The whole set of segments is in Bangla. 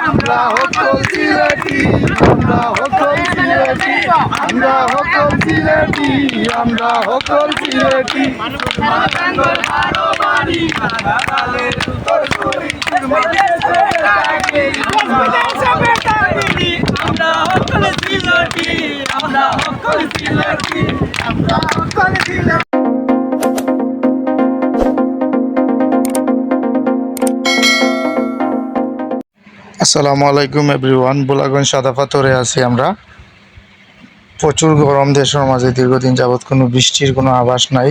আমরা হকল সিলেটি আমরা হকল সিলেটি আমরা হকল সিলেটি আসসালামু আলাইকুম এভরিওয়ান বুলাগঞ্জ সাদা পাথরে আছি আমরা। প্রচুর গরম, দেশের মাঝে দীর্ঘদিন যাবৎ কোনো বৃষ্টির কোনো আভাস নাই।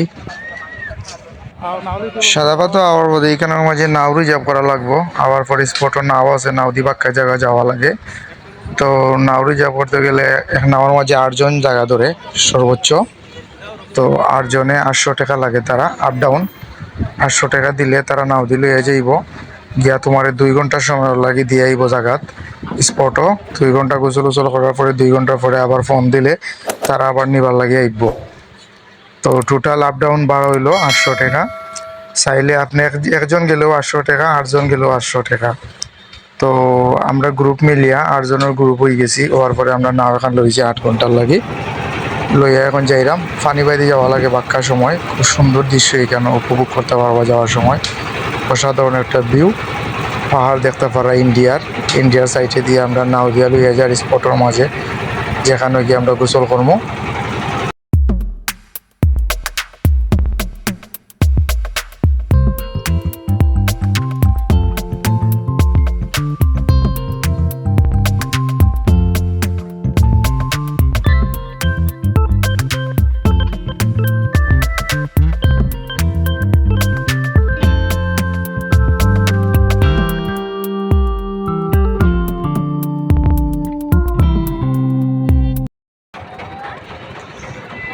সাদা পাথর আবার বোধ এইখানের মাঝে নাও রিজার্ভ করা লাগবো। আবার পরে স্পটও নাও আছে, নাও দি বাক্কা জায়গা যাওয়া লাগে। তো নাও রিজার্ভ করতে গেলে নাওয়ার মাঝে আটজন জায়গা ধরে, সর্বোচ্চ। তো আটজনে আটশো টাকা লাগে তারা আপ ডাউন আটশো টাকা দিলে তারা নাও দিলে যাইব। গিয়া তোমার দুই ঘণ্টার সময় লাগে দিয়ে আইব জায়গাত স্পটও দুই ঘণ্টা গোসল উসল করার পরে দুই ঘণ্টা পরে আবার ফোন দিলে, তারা আবার নিবার লাগে আইব। তো টোটাল আপ ডাউন বারো হইল আটশো টাকা। চাইলে আপনি এক- একজন গেলেও আটশো টাকা, আটজন গেলেও আটশো টাকা। তো আমরা গ্রুপ মিলিয়া আটজনের গ্রুপ হয়ে গেছি হওয়ার পরে আমরা নাও এখন লইছি আট ঘণ্টার লাগি। লইয়া এখন যাইরাম ফানি বাইতে যাওয়া লাগে বাক্কা সময়। খুব সুন্দর দৃশ্য এখানে উপভোগ করতে পারবা যাওয়ার সময়। অসাধারণ একটা ভিউ পাহাড় দেখতে পারা ইন্ডিয়ার। ইন্ডিয়ার সাইডে দিয়ে আমরা নাও দিয়া লইয়া স্পটের মাঝে। যেখানে গিয়ে আমরা গোসল করব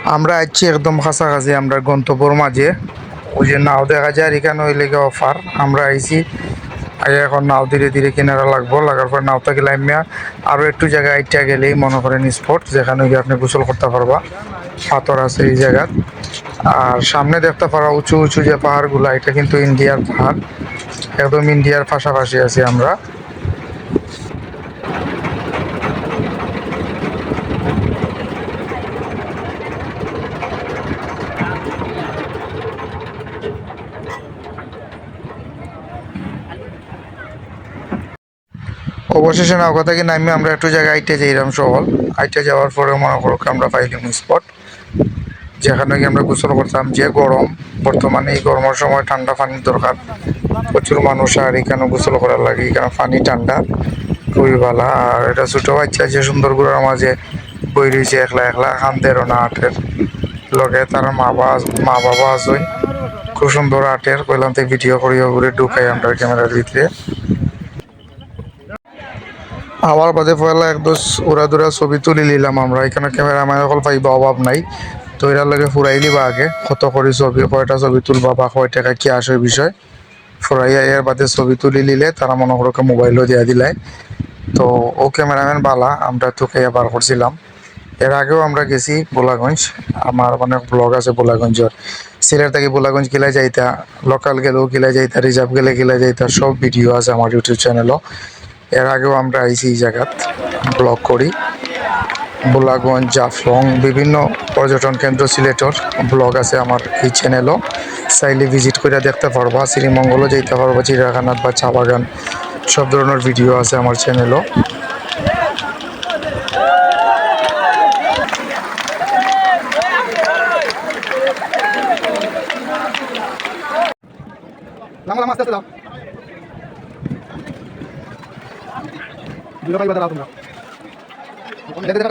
আমরা আছি একদম কাছাকাছি আমরা গন্তব্যর মাঝে। ওই যে নাও দেখা যায় এখানে ওই লেগে অফার। আমরা আইছি, আগে এখন নাও ধীরে ধীরে কিনারা লাগবো। লাগার পর নাওটা গেলে আমি আরও একটু জায়গায় আইটা গেলেই মনে করেন স্পট যেখানে গিয়ে আপনি গোসল করতে পারবা। পাথর আছে এই জায়গার। আর সামনে দেখতে পারা উঁচু উঁচু যে পাহাড়গুলো, এটা কিন্তু ইন্ডিয়ার পাহাড়। একদম ইন্ডিয়ার পাশাপাশি আছি আমরা। অবশেষে নৌকা থেকে নামে আমরা একটু জায়গায় আইটে যাইলাম সবল আইটে যাওয়ার পরে মনে করো আমরা পাইলাম স্পট যেখানে গিয়ে আমরা গোসল করতাম, যে গরম, বর্তমানে এই গরমের সময় ঠান্ডা পানির দরকার। প্রচুর মানুষ আর এখানে গোসল করার লাগে এখানে পানি ঠান্ডা, খুবই ভালো। আর এটা ছোটো বাচ্চা যে গুড়ার মাঝে বই রয়েছে, একলা একলা খান্দের না আটের লগে, তার মা বাবা মা বাবা আছে খুব সুন্দর আটের, কইলাম ভিডিও করিও ঘুরে ঢুকাই আমরা ক্যামেরার ভিতরে। আমার বাদে পয়লা এক দোষ উড়া দুরা ছবি তুলি নিলাম আমরা। এখানে ক্যামেরা মানে অকল পাইবা, অভাব নাই। তো এটার লগে ফুরাই লিবা আগে, কত করে ছবি, কয়টা ছবি তুলবা বা কয় টাকা কি আসে বিষয়। ফুরাইয়া এর বাদে ছবি তুলি নিলে তারা মনে করো মোবাইলও দিয়া দিলাই তো ও ক্যামেরাম্যান বালা, আমরা তো খেয়ে বার করছিলাম। এর আগেও আমরা গেছি বোলাগঞ্জ। আমার মানে ব্লগ আছে বোলাগঞ্জের। সিলেট থেকে বোলাগঞ্জ গেলে যাইতা লোকাল গেলেও গেলে যাইতা, রিজার্ভ গেলে গেলে যাইতা, সব ভিডিও আছে আমার ইউটিউব চ্যানেলও এর আগেও আমরা আইছি এই জায়গাত ব্লগ করি। বোলাগঞ্জ, জাফলং, বিভিন্ন পর্যটন কেন্দ্র সিলেটর ব্লগ আছে আমার এই চ্যানেলও চাইলে ভিজিট করে দেখতে পারবা, শ্রীমঙ্গলও যেতে পারবা, চিড়িয়াখানাত বা চা বাগান, সব ধরনের ভিডিও আছে আমার চ্যানেলও আস্তে আস্তে দাও। দুটো পাইবা দাও তোমরা দেখা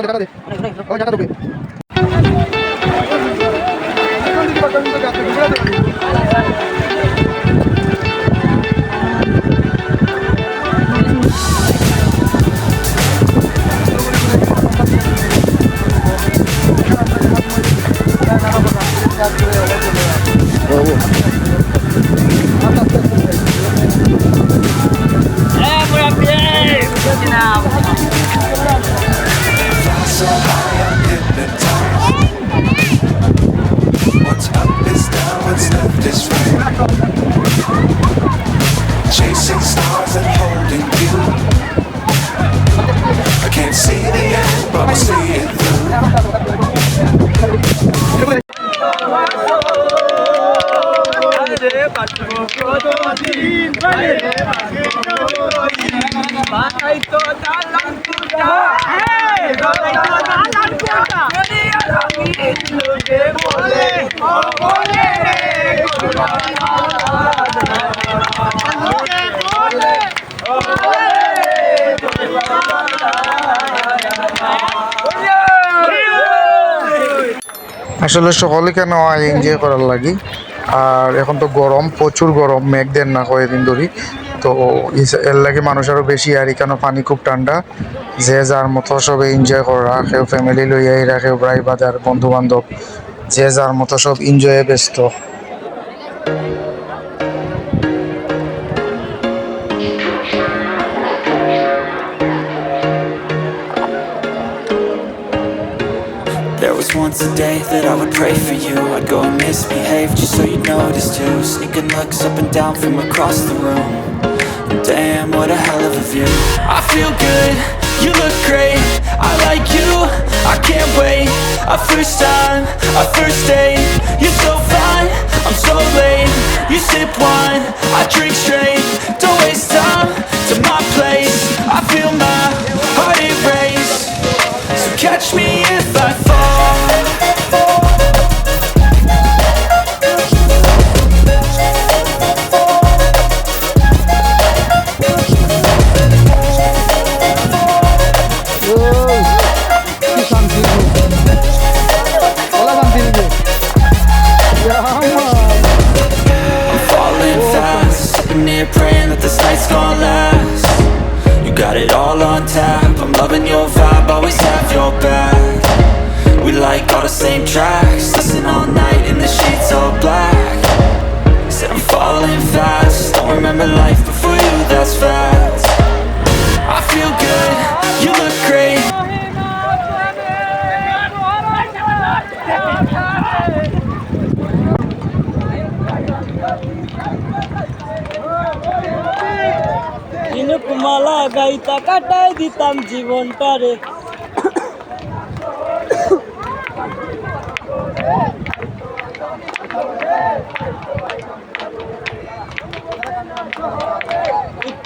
আসলে সকলে কেন এনজয় করার লাগি? আর এখন তো গরম, প্রচুর গরম, মেঘ দেন না কয়েকদিন ধরে তো এর লাগে মানুষ আরও বেশি আর এখানে পানি খুব ঠান্ডা যে যার মতো সবে এনজয় করা কেউ ফ্যামিলি লই আইরা কেউ ব্রাই বাজার বন্ধু বান্ধব যে যার মতো সব এনজয়ে ব্যস্ত There was once a day that I would pray for you I'd go and misbehave just so you'd notice too Sneaking looks up and down from across the room Damn, what a hell of a view. I feel good, you look great. I like you, I can't wait. A first time, a first date. You're so night's gonna last. You got it all on tap. I'm loving your vibe, always have your back. We like all the same tracks. Listen all night in the sheets all black. Said I'm falling fast. Don't remember life before you, that's facts গাইতা কাটাই দিতাম জীবনটারে।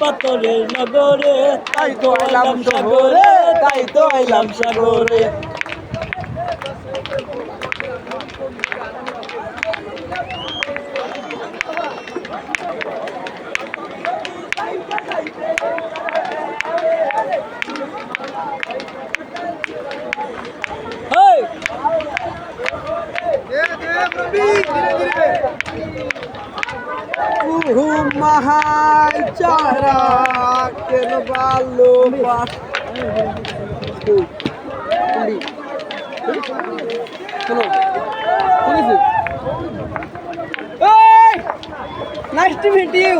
পাথরের নগরে তাই তো এলাম সাগরে তাই তো এলাম সাগরে। কুহু মাহাই চারা কেন ভালো বাস Nice to meet you.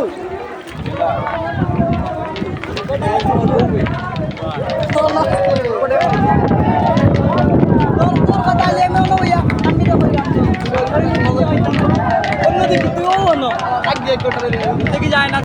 অন্যদিকে অন্য আগে দেখি যায় না।